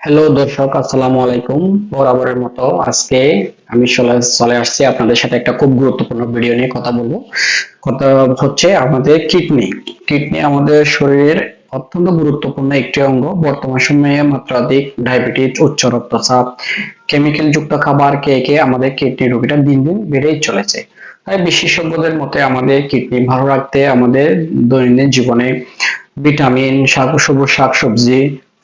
Hello দর্শক, আসসালামু আলাইকুম। বরাবরের মতো আজকে আমি চলে চলে আসছি আপনাদের সাথে একটা খুব গুরুত্বপূর্ণ ভিডিও নিয়ে কথা বলব। কথা হচ্ছে আমাদের কিডনি। কিডনি আমাদের শরীরের অত্যন্ত গুরুত্বপূর্ণ একটি অঙ্গ। বর্তমান সময়ে মাত্রাধিক ডায়াবেটিস, উচ্চ রক্তচাপ কেমিক্যাল যুক্ত খাবার খেয়ে খেয়ে আমাদের কিডনি রোগীটা দিন দিন বেড়েই চলেছে। তাই বিশেষজ্ঞদের মতে আমাদের কিডনি ভালো রাখতে আমাদের দৈনন্দিন জীবনে ভিটামিন শাক সবুজ শাকসবজি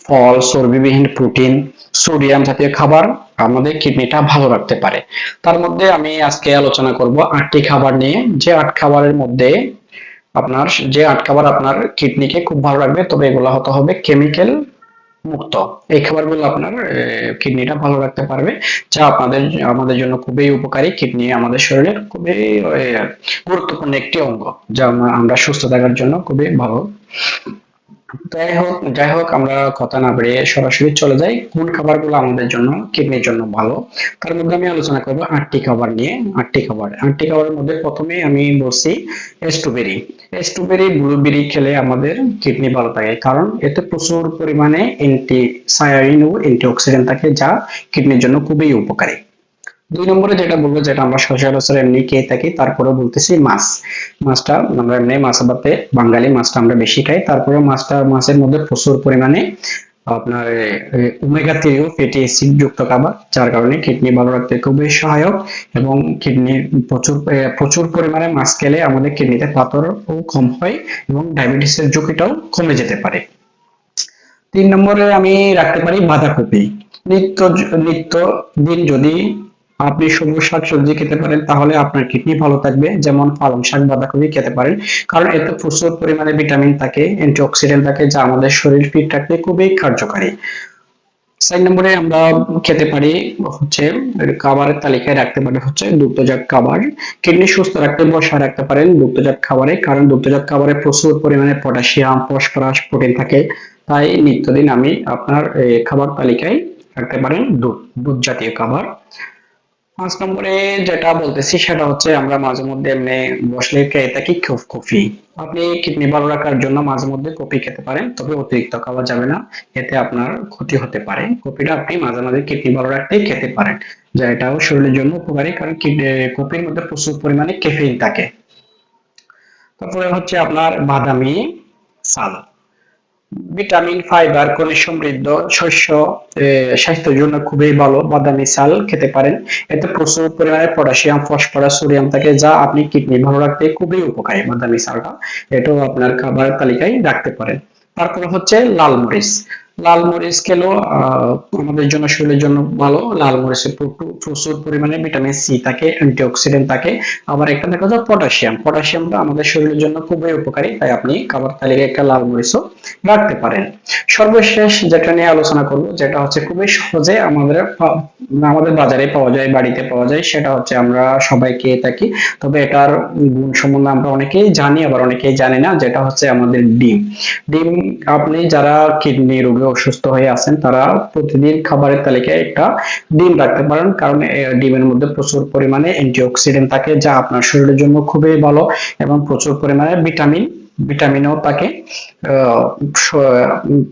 ফল, চর্বিবিহীন প্রোটিন সোডিয়াম জাতীয় খাবার আমাদের কিডনিটা ভালো রাখতে পারে। তার মধ্যে আমি আজকে আলোচনা করব আটটি খাবার নিয়ে। যে আট খাবারের মধ্যে আপনার, যে আট খাবার আপনার কিডনিকে খুব ভালো রাখবে, তবে এগুলো হতে হবে কেমিক্যাল মুক্ত। এই খাবারগুলো আপনার কিডনিটা ভালো রাখতে পারবে, যা আপনাদের, আমাদের জন্য খুবই উপকারী। কিডনি আমাদের শরীরের খুবই গুরুত্বপূর্ণ একটি অঙ্গ, যা আমরা- আমরা সুস্থ থাকার জন্য খুবই ভালো। যাই হোক যাই হোক আমরা কথা না বেরিয়ে সরাসরি চলে যাই কোন খাবারগুলো আমাদের জন্য, কিডনির জন্য ভালো। তার মধ্যে আমি আলোচনা করব আটটি খাবার নিয়ে, আটটি খাবার। আটটি খাবারের মধ্যে প্রথমে আমি বলছি স্ট্রবেরি। স্ট্রবেরি, ব্লুবেরি খেলে আমাদের কিডনি ভালো থাকে। কারণ এতে প্রচুর পরিমাণে অ্যান্টি সায়ারিন ও অ্যান্টিঅক্সিডেন্ট থাকে, যা কিডনির জন্য খুবই উপকারী। দুই নম্বরে যেটা বলব, যেটা আমরা সচরাচর এমনি খেয়ে থাকি তারপরে বলতেছি মাছ। মাছটা আমরা এমনি মাছ ভাতে বাঙালি মাছটা আমরা বেশি খাই। তারপরে মাছটা, মাছের মধ্যে প্রচুর পরিমাণে আপনার ওমেগা থ্রি ও ফ্যাটি অ্যাসিড যুক্ত খাবার, যার কারণে কিডনি ভালো রাখতে খুবই সহায়ক এবং কিডনির প্রচুর প্রচুর পরিমাণে মাছ খেলে আমাদের কিডনিতে পাথরও কম হয় এবং ডায়াবেটিসের ঝুঁকিটাও কমে যেতে পারে। তিন নম্বরে আমি রাখতে পারি বাঁধাকপি। নিত্য নিত্য দিন যদি আপনি সবুজ শাক সবজি খেতে পারেন, তাহলে আপনার কিডনি ভালো থাকবে, যেমন পালং শাক, বাঁধাকপি খেতে পারেন। কারণ এতে প্রচুর পরিমাণে ভিটামিন থাকে অ্যান্টিঅক্সিডেন্ট থাকে, যা আমাদের শরীর ফিট রাখতে খুবই কার্যকারী। চার নম্বরে আমরা খেতে পারি হচ্ছে খাবারের তালিকায় রাখতে পারি হচ্ছে দুগ্ধজাত খাবার। কিডনি সুস্থ রাখতে, বসায় রাখতে পারেন দুগ্ধজাত খাবারে, কারণ দুগ্ধজাত খাবারে প্রচুর পরিমাণে পটাশিয়াম, ফসফরাস প্রোটিন থাকে। তাই নিত্যদিন আমি আপনার খাবার তালিকায় রাখতে পারেন দুধ দুধ জাতীয় খাবার। পাঁচ নম্বরে যেটা বলতেছি, সেটা হচ্ছে আমরা মাঝে মধ্যে এমনি বসলে খেয়ে থাকি কফ- আপনি কিডনি ভালো রাখার জন্য মাঝে মধ্যে কফি খেতে পারেন, তবে অতিরিক্ত খাওয়া যাবে না। এতে আপনার ক্ষতি হতে পারে। কফিটা আপনি মাঝে মাঝে কিডনি ভালো রাখতেই খেতে পারেন। যা এটাও শরীরের জন্য উপকারী, কারণ কফির মধ্যে প্রচুর পরিমাণে ক্যাফেইন থাকে। তারপরে হচ্ছে আপনার বাদামি চাল ভিটামিন, ফাইবার, খনিজ সমৃদ্ধ, শস্য স্বাস্থ্যের জন্য খুবই ভালো বাদামি চাল খেতে পারেন। এতে প্রচুর পরিমাণে পটাশিয়াম, ফসফরাস, সোডিয়াম থাকে, যা আপনি কিডনি ভালো রাখতে খুবই উপকারী বাদামি চালটা। এটাও আপনার খাবার তালিকায় রাখতে পারেন। তারপরে হচ্ছে লাল মরিচ। লাল মরিচ আহ, আমাদের জন্য শরীরের জন্য ভালো। লাল মরিচে প্রচুর প্রচুর পরিমাণে ভিটামিন সি থাকে অ্যান্টিঅক্সিডেন্ট থাকে। আবার একটা দেখা যায় পটাশিয়াম পটাশিয়ামটা আমাদের শরীরের জন্য খুবই উপকারী তাই আপনি খাবার তালিকায় একটা লাল মরিচও রাখতে পারেন। সর্বশেষ যেটা নিয়ে আলোচনা করব যেটা হচ্ছে খুবই সহজে আমাদের আমাদের বাজারে পাওয়া যায় বাড়িতে পাওয়া যায় সেটা হচ্ছে আমরা সবাই খেয়ে থাকি। তবে এটার গুণ সম্বন্ধে আমরা অনেকেই জানি আবার অনেকেই জানি না যেটা হচ্ছে আমাদের ডিম। ডিম আপনি যারা কিডনি রোগে অসুস্থ হয়ে আছেন, তারা প্রতিদিন খাবারের তালিকায় একটা ডিম রাখতে পারেন। কারণ ডিমের মধ্যে প্রচুর পরিমাণে অ্যান্টিঅক্সিডেন্ট থাকে, যা আপনার শরীরের জন্য খুবই ভালো এবং প্রচুর পরিমাণে ভিটামিন ভিটামিনও থাকে।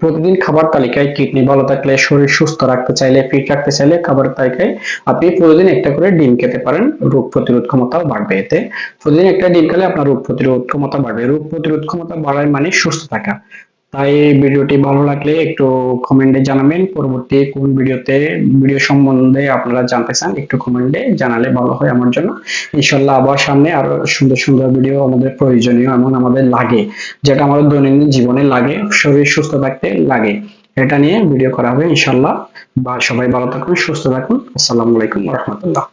প্রতিদিন খাবার তালিকায় কিডনি ভালো থাকলে, শরীর সুস্থ রাখতে চাইলে ফিট রাখতে চাইলে খাবার তালিকায় আপনি প্রতিদিন একটা করে ডিম খেতে পারেন। রোগ প্রতিরোধ ক্ষমতাও বাড়বে এতে। প্রতিদিন একটা ডিম খেলে আপনার রোগ প্রতিরোধ ক্ষমতা বাড়বে। রোগ প্রতিরোধ ক্ষমতা বাড়ায় মানে সুস্থ থাকা। তাই ভিডিওটি ভালো লাগলে একটু কমেন্টে জানাবেন। পরবর্তী কোন ভিডিওতে ভিডিও সম্বন্ধে আপনারা জানতে চান, একটু কমেন্টে জানালে ভালো হয় আমার জন্য। ইনশাল্লাহ আবার সামনে আরও সুন্দর সুন্দর ভিডিও আমাদের প্রয়োজনীয় এমন আমাদের লাগে, যেটা আমাদের দৈনন্দিন জীবনে লাগে, শরীর সুস্থ থাকতে লাগে। এটা নিয়ে ভিডিও করা হবে ইনশাল্লাহ বা সবাই ভালো থাকুন, সুস্থ থাকুন। আসসালামু আলাইকুম রহমতুল্লাহ।